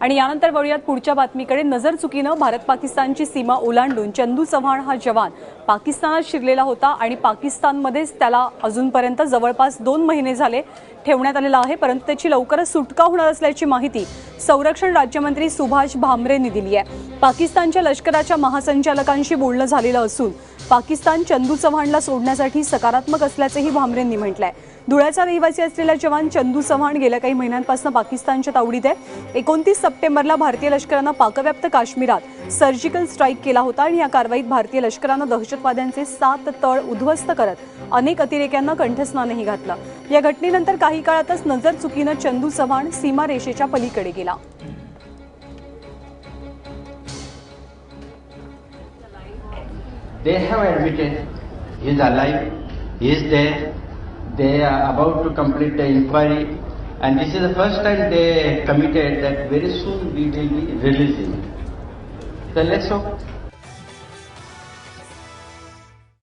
आणि यानंतर वळूयात पुढच्या बातमीकडे. नजर चुकीनं भारत पाकिस्तानची सीमा ओलांडून चंदू चव्हाण हा जवान पाकिस्तानात शिरलेला होता आणि पाकिस्तानमध्येच त्याला अजूनपर्यंत जवळपास दोन महिने झाले ठेवण्यात आलेला आहे परंतु त्याची लवकरच सुटका होणार असल्याची माहिती संरक्षण राज्यमंत्री सुभाष भामरेंनी दिली आहे. पाकिस्तानच्या लष्कराच्या महासंचालकांशी बोलणं झालेलं असून पाकिस्तान चंदू चव्हाणला सोडण्यासाठी सकारात्मक असल्याचंही भामरेंनी म्हटलंय. धुळ्याचा रहिवासी असलेला जवान चंदू चव्हाण गेल्या काही महिन्यांपासून पाकिस्तानच्या तावडीत आहे. एकोणतीस सप्टेंबरला भारतीय लष्करानं पाकव्याप्त काश्मीरात सर्जिकल स्ट्राईक केला होता आणि या कारवाईत भारतीय लष्करानं दहशतवाद्यांचे सात तळ उद्ध्वस्त करत अनेक अतिरेक्यांना कंठस्नानही घातलं. या घटनेनंतर काही काळातच नजर चुकीनं चंदू चव्हाण सीमारेषेच्या पलीकडे गेला. They have admitted he is alive, he is there, they are about to complete the inquiry, and this is the first time they committed that very soon we will be releasing. So let's hope